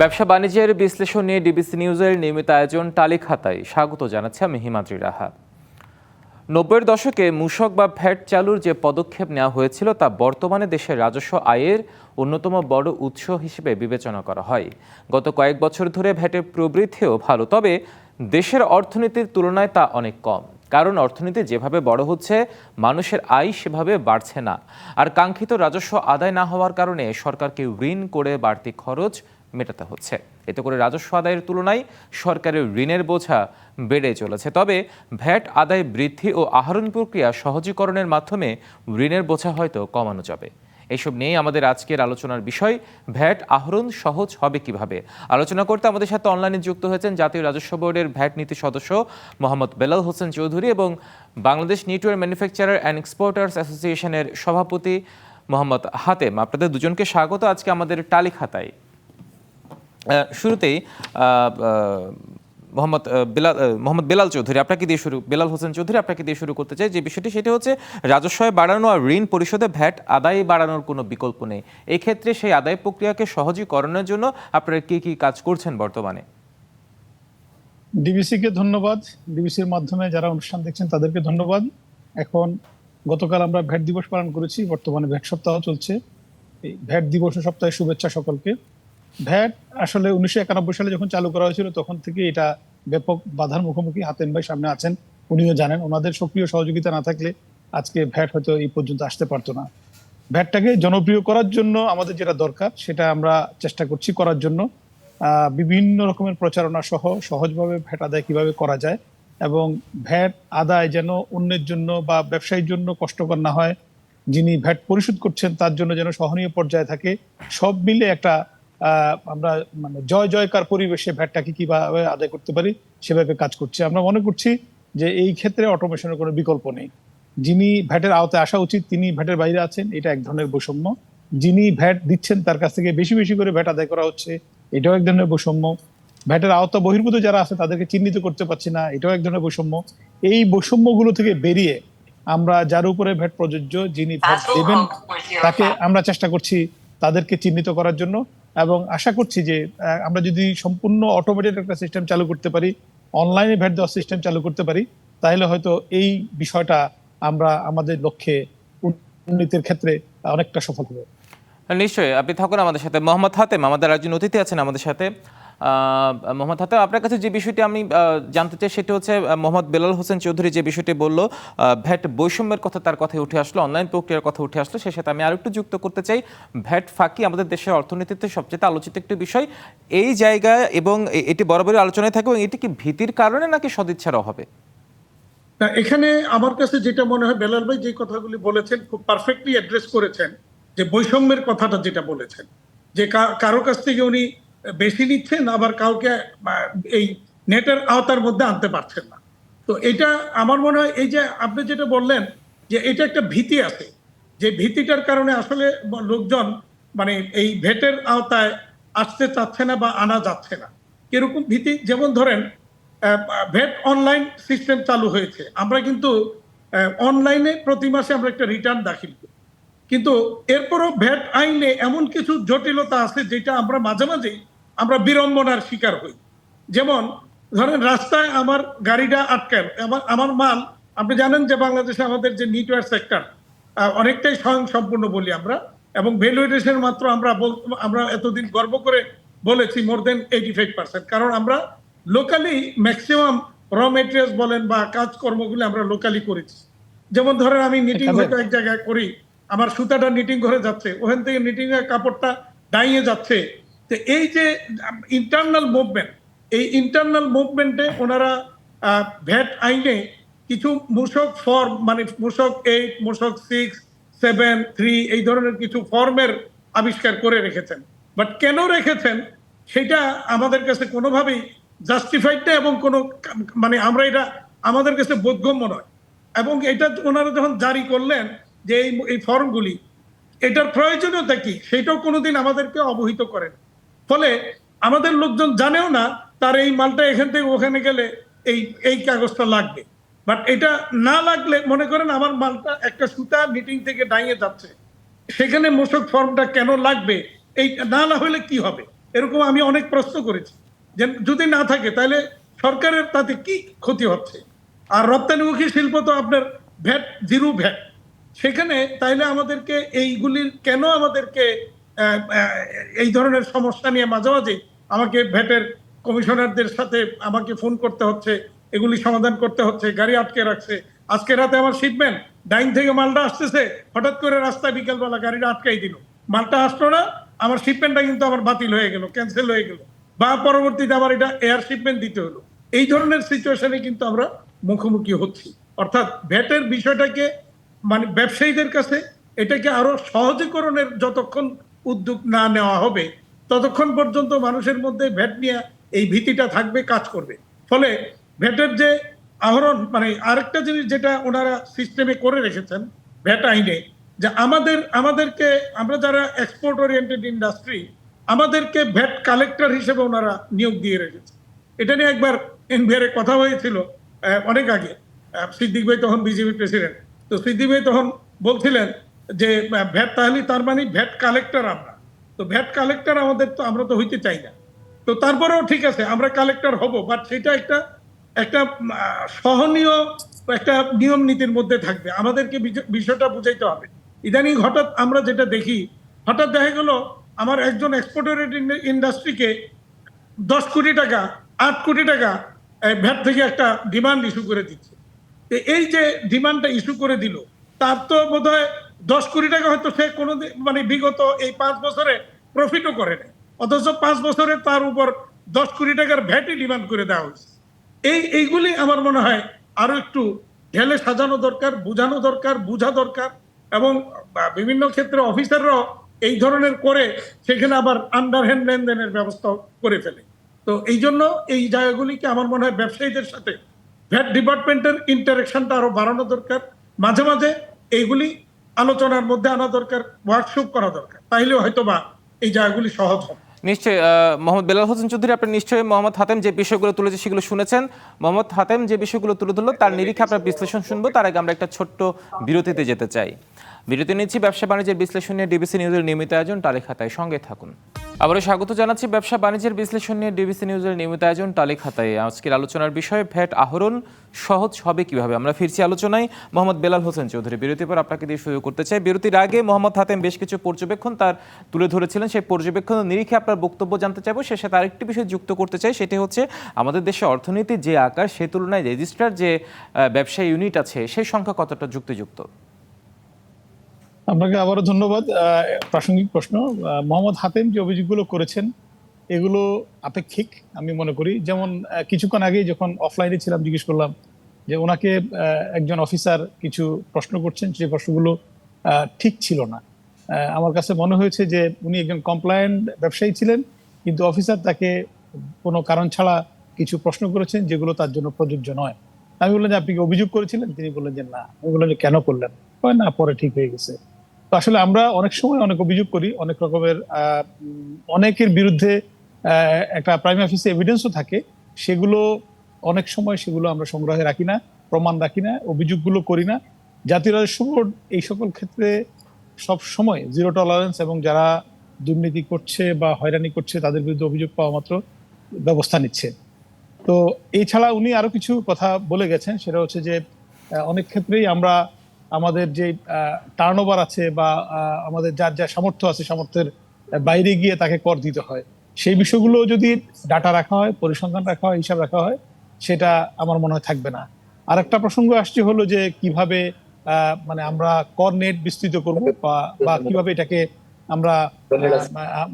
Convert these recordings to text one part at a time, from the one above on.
ব্যবসা বাণিজ্যের বিশ্লেষণ নিয়ে ডিবিসি নিউজের নিয়মিত আয়োজন টালি খাতায় স্বাগত জানাচ্ছে আমি হিমাদ্রি রাহা নব্বইয়ের দশকে মূসক বা ভ্যাট চালুর যে পদক্ষেপ নেওয়া হয়েছিল তা বর্তমানে দেশের রাজস্ব আয়ের অন্যতম বড় উৎস হিসেবে বিবেচনা করা হয়। গত কয়েক বছর ধরে ভ্যাটের প্রবৃদ্ধিও ভালো, তবে দেশের অর্থনীতির তুলনায় তা অনেক কম। কারণ অর্থনীতি যেভাবে বড় হচ্ছে, মানুষের আয় সেভাবে বাড়ছে না। আর কাঙ্ক্ষিত রাজস্ব আদায় না হওয়ার কারণে সরকারকে ঋণ করে বাড়তি খরচ মেটাতে হচ্ছে। এতে করে রাজস্ব আদায়ের তুলনায় সরকারের ঋণের বোঝা বেড়ে চলেছে। তবে ভ্যাট আদায় বৃদ্ধি ও আহরণ প্রক্রিয়া সহজীকরণের মাধ্যমে ঋণের বোঝা হয়তো কমানো যাবে। এইসব নিয়েই আমাদের আজকের আলোচনার বিষয়, ভ্যাট আহরণ সহজ হবে কীভাবে? আলোচনা করতে আমাদের সাথে অনলাইনে যুক্ত হয়েছেন জাতীয় রাজস্ব বোর্ডের ভ্যাট নীতি সদস্য মোহাম্মদ বেলাল হোসেন চৌধুরী এবং Bangladesh knitwear manufacturer and exporters অ্যাসোসিয়েশনের সভাপতি মোহাম্মদ হাতেম। আপনাদের দুজনকে স্বাগত। আজকে আমাদের টালি খাতায় শুরুতেই মোহাম্মদ বেলাল মোহাম্মদ বেলাল চৌধুরী, আপনাকে দিয়ে শুরু, বেলাল হোসেন চৌধুরী আপনাকে দিয়ে শুরু করতে চাই। যে বিষয়টি সেটি হচ্ছে রাজস্ব আয় বাড়ানো আর ঋণ পরিশোধে ভ্যাট আদায় বাড়ানোর কোনো বিকল্প নেই। এই ক্ষেত্রে সেই আদায় প্রক্রিয়াকে সহজীকরণের জন্য আপনারা কি কি কাজ করছেন বর্তমানে? ডিবিসি কে ধন্যবাদ। ডিবিসির মাধ্যমে যারা অনুষ্ঠান দেখছেন, তাদেরকে ধন্যবাদ। এখন গতকাল আমরা ভ্যাট দিবস পালন করেছি, বর্তমানে ভ্যাট সপ্তাহ চলছে। এই ভ্যাট দিবস সপ্তাহে শুভেচ্ছা সকলকে। ভ্যাট আসলে উনিশশো একানব্বই সালে যখন চালু করা হয়েছিল, তখন থেকে এটা ব্যাপক বাধার মুখোমুখি হাতেন ভাই সামনে আছেন। উনিও জানেন, ওনাদের সক্রিয় সহযোগিতা না থাকলে আজকে ভ্যাট হয়তো এই পর্যন্ত আসতে পারতো না। ভ্যাটটাকে জনপ্রিয় করার জন্য আমাদের যেটা দরকার, সেটা আমরা চেষ্টা করছি করার জন্য। বিভিন্ন রকমের প্রচারণা সহ সহজভাবে ভ্যাট আদায় কীভাবে করা যায় এবং ভ্যাট আদায় যেন অন্যের জন্য বা ব্যবসায়ীর জন্য কষ্টকর না হয়। যিনি ভ্যাট পরিশোধ করছেন, তার জন্য যেন সহনীয় পর্যায়ে থাকে। সব মিলে একটা আমরা মানে জয় জয়কার পরিবেশে ভ্যাটটাকে কীভাবে আদায় করতে পারি সেভাবে কাজ করছি। আমরা মনে করছি যে এই ক্ষেত্রে অটোমেশনের কোনো বিকল্প নেই। যিনি ভ্যাটের আওতায় আসা উচিত তিনি ভ্যাটের বাইরে আছেন এটা এক ধরনের বৈষম্য। যিনি ভ্যাট দিচ্ছেন তার কাছ থেকে বেশি বেশি করে ভ্যাট আদায় করা হচ্ছে এটাও এক ধরনের বৈষম্য। ভ্যাটের আওতা বহির্ভূত যারা আছে তাদেরকে চিহ্নিত করতে পারছি না এটাও এক ধরনের বৈষম্য। এই বৈষম্যগুলো থেকে বেরিয়ে আমরা যার উপরে ভ্যাট প্রযোজ্য যিনি ভ্যাট দেবেন তাকে আমরা চেষ্টা করছি তাদেরকে চিহ্নিত করার জন্য। এবং আশা করছি যে আমরা যদি সম্পূর্ণ অটোমেটেড একটা সিস্টেম চালু করতে পারি অনলাইনে ভ্যাট দেওয়ার সিস্টেম চালু করতে পারি, তাহলে হয়তো এই বিষয়টা আমরা আমাদের লক্ষ্যে উন্নতির ক্ষেত্রে অনেকটা সফল হবে। নিশ্চয়ই, আপনি থাকুন আমাদের সাথে। মোহাম্মদ হাতেম আমাদের একজন অতিথি আছেন আমাদের সাথে। মোহাম্মদ হাতেম, আপনার কাছে যে বিষয়টি আমি জানতে চাই সেটা হচ্ছে মোহাম্মদ বেলাল হোসেন চৌধুরী যে বিষয়টি বলল ভ্যাট বৈষম্যের কথা তার কথায় উঠে আসলো, অনলাইন প্রক্রিয়ার কথা উঠে আসলো, সে সাথে আমি আরেকটু যুক্ত করতে চাই। ভ্যাট ফাঁকি আমাদের দেশের অর্থনীতিতে সবচেয়ে আলোচিত একটি বিষয়, এই জায়গায় এবং এটি বরাবরই আলোচনায় থাকে এবং এটি কি ভীতির কারণে নাকি সদিচ্ছার অভাবে? এখানে আমার কাছে যেটা মনে হয়, বেলাল ভাই যে কথাগুলি বলেছেন, খুব পারফেক্টলি অ্যাড্রেস করেছেন, যে বৈষম্যের কথাটা যেটা বলেছেন, যে কারও কাছ থেকে উনি বেশি নিচ্ছেন, আবার কাউকে এই নেটের আওতার মধ্যে আনতে পারছেন না। তো এটা আমার মনে হয়, এই যে আপনি যেটা বললেন যে এটা একটা ভীতি আছে, যে ভীতিটার কারণে আসলে লোকজন মানে এই ভেটের আওতায় আসতে চাচ্ছে না বা আনা যাচ্ছে না। কীরকম ভীতি? যেমন ধরেন ভেট অনলাইন সিস্টেম চালু হয়েছে। আমরা কিন্তু অনলাইনে প্রতি মাসে আমরা একটা রিটার্ন দাখিল করি। কিন্তু এরপরও ভ্যাট আইনে এমন কিছু জটিলতা আছে যেটা আমরা মাঝে মাঝেই আমরা বিড়ম্বনার শিকার হই। যেমন ধরেন রাস্তায় আমার গাড়িটা আটকাল আমার আমার মাল আপনি জানেন যে বাংলাদেশে আমাদের যে নেটওয়ার্ক সেক্টর অনেকটাই স্বয়ং সম্পূর্ণ বলি আমরা এবং ভ্যালুয়েশন মাত্র আমরা আমরা এতদিন গর্ব করে বলেছি মোর দেন এইটি ফাইভ পার্সেন্ট কারণ আমরা লোকালি ম্যাক্সিমাম র মেটেরিয়ালস বলেন বা কাজকর্মগুলো আমরা লোকালি করেছি। যেমন ধরেন আমি নিটিং এখানে- হয়তো এক জায়গায় করি আমার সুতাটা নিটিং ঘরে যাচ্ছে ওখান থেকে নিটিং এর কাপড়টা ডাইয়ে যাচ্ছে তো এই যে ইন্টারনাল মুভমেন্ট এই ইন্টারনাল মুভমেন্টে ওনারা ভ্যাট আইনে কিছু মূসক ফর্ম মানে মূসক এইট মূসক সিক্স সেভেন থ্রি এই ধরনের কিছু ফর্মের আবিষ্কার করে রেখেছেন। বাট কেন রেখেছেন? সেটা আমাদের কাছে কোনোভাবেই জাস্টিফাইড না এবং কোনো মানে আমরা এটা আমাদের কাছে বোধগম্য নয়। এবং এটা ওনারা যখন জারি করলেন যে এই ফর্মগুলি এটার প্রয়োজনীয়তা কি? সেটাও কোনোদিন আমাদেরকে অবহিত করেন ফলে আমাদের লোকজন জানেও না তার এই মালটা এখান থেকে ওখানে গেলে এই এই কাগজটা লাগবে। বাট এটা না লাগলে মনে করেন আমার মালটা একটা সুতা মিটিং থেকে ডাইয়ে যাচ্ছে। সেখানে মোশক ফর্মটা কেন লাগবে? এই না না হলে কি হবে? এরকম আমি অনেক প্রশ্ন করেছি। যে যদি না থাকে তাহলে সরকারের তাতে কি ক্ষতি হচ্ছে? আর রপ্তানিমুখী শিল্প তো আপনার ভ্যাট, জিরো ভ্যাট। সেখানে তাইলে আমাদেরকে এইগুলির কেন আমাদেরকে এই ধরনের সমস্যা নিয়ে মাঝে মাঝে আমাকে ভ্যাটের কমিশনারদের সাথে আমাকে ফোন করতে হচ্ছে, এগুলি সমাধান করতে হচ্ছে, গাড়ি আটকে রাখছে। আজকে রাতে আমার শিপমেন্ট ডাইন থেকে মালটা আসতেছে, হঠাৎ করে রাস্তায় বিকেলবেলা গাড়িটা আটকাই দিল। মালটা আসলো না, আমার শিপমেন্টটা কিন্তু আমার বাতিল হয়ে গেল, ক্যান্সেল হয়ে গেল। বা পরবর্তীতে আবার এটা এয়ার শিপমেন্ট দিতে হলো। এই ধরনের সিচুয়েশনে কিন্তু আমরা মুখোমুখি হচ্ছি। অর্থাৎ ভ্যাটের বিষয়টাকে মানে ব্যবসায়ীদের কাছে এটাকে আরও সহজীকরণের যতক্ষণ উদ্যোগ না নেওয়া হবে, ততক্ষণ পর্যন্ত মানুষের মধ্যে ভ্যাট নিয়ে এই ভীতিটা থাকবে, কাজ করবে। ফলে ভ্যাটের যে আহরণ মানে আরেকটা জিনিস যেটা ওনারা সিস্টেমে করে রেখেছেন ভ্যাট আইনে, যে আমাদের, আমাদেরকে, আমরা যারা এক্সপোর্ট ওরিয়েন্টেড ইন্ডাস্ট্রি আমাদেরকে ভ্যাট কালেক্টর হিসেবে ওনারা নিয়োগ দিয়ে রেখেছে। এটা নিয়ে একবার এনভিআরে কথা হয়েছিল অনেক আগে। সিদ্দিক ভাই তখন বিজেপি প্রেসিডেন্ট তো সিদ্দিক ভাই তখন বলছিলেন যে ভ্যাট তাহলে তার মানে ভ্যাট কালেক্টর আমরা। তো ভ্যাট কালেক্টর আমাদের তো, আমরা তো হইতে চাই না। তো তারপরেও ঠিক আছে, আমরা কালেক্টর হব বাট সেটা একটা একটা সহনীয় একটা নিয়ম নীতির মধ্যে থাকবে। আমাদেরকে বিষয়টা বুঝাইতে হবে। ইদানিং হঠাৎ আমরা যেটা দেখি, হঠাৎ দেখা গেল আমার একজন এক্সপোর্টেড ইন্ডাস্ট্রিকে দশ কোটি টাকা, আট কোটি টাকা ভ্যাট থেকে একটা ডিমান্ড ইস্যু করে দিচ্ছে। এই যে ডিমান্ডটা ইস্যু করে দিল, তার তো বোধ হয় দশ কোটি টাকা হয়তো সে কোনো মানে বিগত এই পাঁচ বছরে প্রফিটও করে অথচ পাঁচ বছরে তার উপর দশ কোটি টাকার ভ্যাটই ডিমান্ড করে দেওয়া হয়েছে। এই, এইগুলি আমার মনে হয় আরও একটু ঢেলে সাজানো দরকার, বোঝানো দরকার, বোঝা দরকার এবং বিভিন্ন ক্ষেত্রে অফিসাররাও এই ধরনের করে সেখানে আবার আন্ডারহ্যান্ড লেনদেনের ব্যবস্থা করে ফেলে। তো এই জন্য এই জায়গাগুলিকে আমার মনে হয় ব্যবসায়ীদের সাথে ভ্যাট ডিপার্টমেন্টের ইন্টারেকশনটা আরও বাড়ানো দরকার। মাঝে মাঝে এইগুলি আলোচনার মধ্যে আনা দরকার ওয়ার্কশপ করা দরকার। তাইলে হয়তো বা এই জায়গাগুলি সহজ হবে। নিশ্চয়ই মোহাম্মদ বেলাল হোসেন চৌধুরী, আপনি নিশ্চয়ই মোহাম্মদ হাতেম যে বিষয়গুলো তুলেছে সেগুলো শুনেছেন। মোহাম্মদ হাতেম যে বিষয়গুলো তুলে ধরলো, তার নিরিখে আপনার বিশ্লেষণ শুনব। তার আগে আমরা একটা ছোট্ট বিরতিতে যেতে চাই। বিরতি নিচ্ছি ব্যবসা বাণিজ্যের বিশ্লেষণ নিয়ে ডিবিসি নিউজের নিয়মিত আয়োজন টালি খাতায় সঙ্গে থাকুন। আবারও স্বাগত জানাচ্ছি ব্যবসা বাণিজ্যের বিশ্লেষণ নিয়ে ডিবিসি নিউজের নিয়মিত আয়োজন টালি খাতায় আজকের আলোচনার বিষয় ভ্যাট আহরণ সহজ হবে কীভাবে? আমরা ফিরছি আলোচনায়। মোহাম্মদ বেলাল হোসেন চৌধুরী বিরতির পর আপনাকে দিয়ে শুরু করতে চাই। বিরতির আগে মোহাম্মদ হাতেম বেশ কিছু পর্যবেক্ষণ তার তুলে ধরেছিলেন। সেই পর্যবেক্ষণ নিরিখে আপনার বক্তব্য জানতে চাইব। সে সাথে আরেকটি বিষয় যুক্ত করতে চাই। সেটি হচ্ছে, আমাদের দেশে অর্থনীতির যে আকার, সে তুলনায় রেজিস্ট্রার যে ব্যবসায়ী ইউনিট আছে সেই সংখ্যা কতটা যুক্তিযুক্ত? আপনাকে আবারও ধন্যবাদ। প্রাসঙ্গিক প্রশ্ন। মোহাম্মদ হাতেম যে অভিযোগগুলো করেছেন, এগুলো আপেক্ষিক আমি মনে করি। যেমন কিছুক্ষণ আগেই যখন অফলাইনে ছিলাম, জিজ্ঞেস করলাম যে ওনাকে একজন অফিসার কিছু প্রশ্ন করছেন, সেই প্রশ্নগুলো ঠিক ছিল না। আমার কাছে মনে হয়েছে যে উনি একজন কমপ্লায়েন্ট ব্যবসায়ী ছিলেন, কিন্তু অফিসার তাকে কোনো কারণ ছাড়া কিছু প্রশ্ন করেছেন যেগুলো তার জন্য প্রযোজ্য নয়। আমি বললাম যে, আপনি কি অভিযোগ করেছিলেন? তিনি বললেন যে, না। আমি বললাম যে, কেন করলেন? না, পরে ঠিক হয়ে গেছে। তো আসলে আমরা অনেক সময় অনেক অভিযোগ করি, অনেক রকমের অনেকের বিরুদ্ধে একটা প্রাইম অফিসে এভিডেন্সও থাকে। সেগুলো অনেক সময় সেগুলো আমরা সংগ্রহে রাখি না, প্রমাণ রাখি না, অভিযোগগুলো করি না। জাতীয় রাজস্ব বোর্ড এই সকল ক্ষেত্রে সব সময় জিরো টলারেন্স এবং যারা দুর্নীতি করছে বা হয়রানি করছে তাদের বিরুদ্ধে অভিযোগ পাওয়া মাত্র ব্যবস্থা নিচ্ছে। তো এছাড়া উনি আরও কিছু কথা বলে গেছেন, সেটা হচ্ছে যে অনেক ক্ষেত্রেই আমরা আমাদের যে টার্ন আছে বা আমাদের যার যা সামর্থ্য আছে সামর্থ্যের বাইরে গিয়ে তাকে কর দিতে হয়। সেই বিষয়গুলো যদি ডাটা রাখা হয়, পরিসংখ্যান রাখা হয়, হিসাব রাখা হয় সেটা আমার মনে হয় থাকবে না। আর একটা প্রসঙ্গ আসছে হলো যে কীভাবে মানে আমরা কর নেট বিস্তৃত করব বা কীভাবে এটাকে আমরা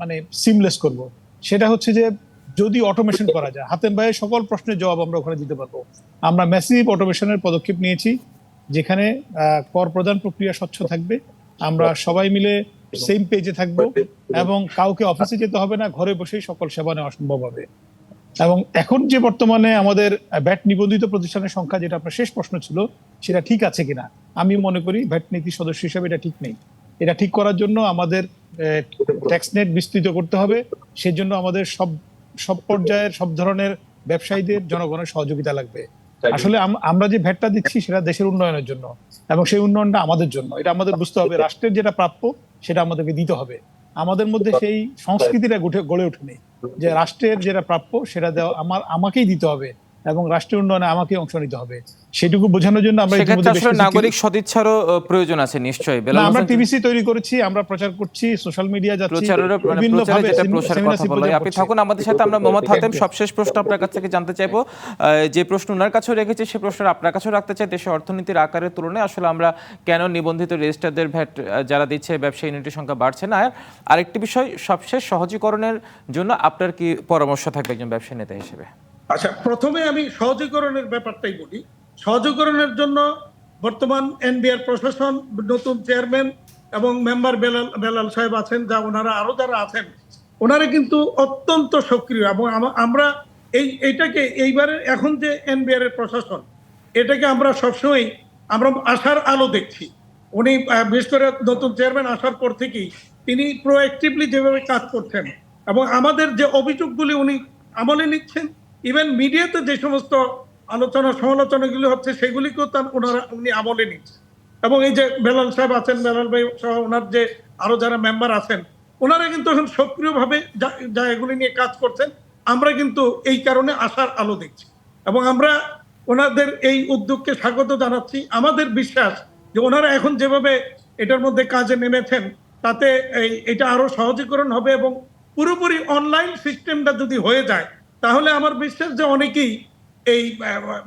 মানে সিমলেস করব। সেটা হচ্ছে যে যদি অটোমেশন করা যায় হাতেম ভাইয়ের সকল প্রশ্নের জবাব আমরা ওখানে দিতে পারব। আমরা ম্যাসিভ অটোমেশনের পদক্ষেপ নিয়েছি যেখানে কর প্রদান প্রক্রিয়া স্বচ্ছ থাকবে। আমরা সবাই মিলে সেম পেজে থাকব এবং কাউকে অফিসে যেতে হবে না ঘরে বসেই সকল সেবা নেওয়া সম্ভব হবে। এবং এখন যে বর্তমানে আমাদের ব্যাট নিবন্ধিত প্রতিষ্ঠানের সংখ্যা যেটা আপনার শেষ প্রশ্ন ছিল সেটা ঠিক আছে কিনা? আমি মনে করি ভ্যাট নীতি সদস্য হিসেবে এটা ঠিক নেই। এটা ঠিক করার জন্য আমাদের ট্যাক্স নেট বিস্তৃত করতে হবে। সেজন্য আমাদের সব সব পর্যায়ের সব ধরনের ব্যবসায়ীদের জনগণের সহযোগিতা লাগবে। আসলে আমরা যে ভ্যাটটা দিচ্ছি সেটা দেশের উন্নয়নের জন্য এবং সেই উন্নয়নটা আমাদের জন্য। এটা আমাদের বুঝতে হবে রাষ্ট্রের যেটা প্রাপ্য সেটা আমাদেরকে দিতে হবে। আমাদের মধ্যে সেই সংস্কৃতিটা গড়ে ওঠেনি যে রাষ্ট্রের যেটা প্রাপ্য সেটা দেওয়া আমার আমাকেই দিতে হবে। এবং রাষ্ট্রের উন্নয়নে আমাকে অংশ নিতে হবে। সেটুকু বোঝানোর জন্য আমরা আসলে নাগরিক সদিচ্ছারও প্রয়োজন আছে নিশ্চয়ই। আমরা টিভিসি তৈরি করেছি আমরা প্রচার করছি সোশ্যাল মিডিয়া যাচ্ছি প্রচারের মানে বিভিন্ন প্রচারে ভাবে যেটা সেমিনার কথা বলা হয়। আপনি থাকুন আমাদের সাথে আমরা মোহাম্মদ হাতেম সবশেষ প্রশ্ন আপনার কাছ থেকে জানতে চাইব। যে প্রশ্ন ওনার কাছেও রেখেছি সে প্রশ্ন আপনার কাছেও রাখতে চাই। দেশের অর্থনীতির আকারের তুলনায় আসলে আমরা কেন নিবন্ধিত রেজিস্টারদের ভ্যাট যারা দিচ্ছে ব্যবসায়ী ইউনিটের সংখ্যা বাড়ছে না? আর আরেকটি বিষয় সবশেষ সহজীকরণের জন্য আপনার কি পরামর্শ থাকবে একজন ব্যবসায়ী নেতা হিসেবে? আচ্ছা প্রথমে আমি সহজীকরণের ব্যাপারটাই বলি। সহজীকরণের জন্য বর্তমান এনবিআর প্রশাসন, নতুন চেয়ারম্যান এবং মেম্বার বেলাল বেলাল সাহেব আছেন, যা ওনারা আরও যারা আছেন, ওনারা কিন্তু অত্যন্ত সক্রিয়। এবং আমরা এই, এইটাকে এইবারে এখন যে এনবিআর এর প্রশাসন, এটাকে আমরা সবসময় আমরা আশার আলো দেখছি। উনি বিশেষ করে নতুন চেয়ারম্যান আসার পর থেকেই তিনি প্রোঅ্যাক্টিভলি যেভাবে কাজ করছেন এবং আমাদের যে অভিযোগগুলি উনি আমলে নিচ্ছেন ইভেন মিডিয়াতে যে সমস্ত আলোচনা, সমালোচনাগুলি হচ্ছে, সেগুলিকেও তার ওনারা, উনি আমলে নিচ্ছেন এবং এই যে বেলাল সাহেব আছেন, বেলাল ভাই সহ ওনার যে আরও যারা মেম্বার আছেন, ওনারা কিন্তু এখন সক্রিয়ভাবে এগুলি নিয়ে কাজ করছেন, আমরা কিন্তু এই কারণে আশার আলো দেখছি। এবং আমরা ওনাদের এই উদ্যোগকে স্বাগত জানাচ্ছি। আমাদের বিশ্বাস যে ওনারা এখন যেভাবে এটার মধ্যে কাজে নেমেছেন, তাতে এই, এটা আরও সহজীকরণ হবে এবং পুরোপুরি অনলাইন সিস্টেমটা যদি হয়ে যায় তাহলে আমার বিশ্বাস যে অনেকেই এই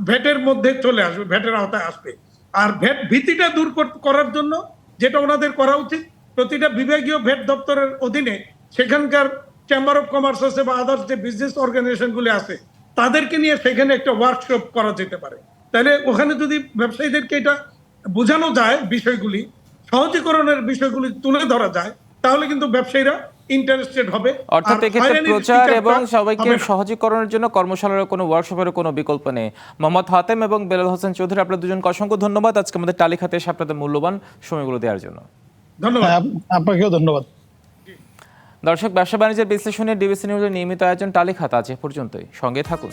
ভ্যাটের মধ্যে চলে আসবে ভ্যাটের আওতায় আসবে। আর ভ্যাট ভীতিটা দূর কর- করার জন্য যেটা ওনাদের করা উচিত, প্রতিটা বিভাগীয় ভ্যাট দপ্তরের অধীনে সেখানকার চেম্বার অফ কমার্স আছে বা আদার্স যে বিজনেস অর্গানাইজেশনগুলি আছে, তাদেরকে নিয়ে সেখানে একটা ওয়ার্কশপ করা যেতে পারে। তাহলে ওখানে যদি ব্যবসায়ীদেরকে এটা বোঝানো যায় বিষয়গুলি, সহজীকরণের বিষয়গুলি তুলে ধরা যায়, তাহলে কিন্তু ব্যবসায়ীরা ইন্টারেস্টেড হবে। অর্থাৎ এক্ষেত্রে প্রচার এবং সবাইকে সহজীকরণের জন্য কর্মশালার কোনো ওয়ার্কশপের কোনো বিকল্প নেই। মোহাম্মদ হাতেম এবং বেলাল হোসেন চৌধুরী আপনার দুজনকে অসংখ্য ধন্যবাদ। আজকে আমাদের টালি খাতে এসে আপনাদের মূল্যবান সময়গুলো দেওয়ার জন্য। ধন্যবাদ। হ্যাঁ, আপনাকেও ধন্যবাদ। দর্শক ব্যবসা বাণিজ্যের বিশ্লেষণে ডিবিসি নিউজের নিয়মিত আয়োজন টালি খাতা আজ এ পর্যন্তই। সঙ্গে থাকুন।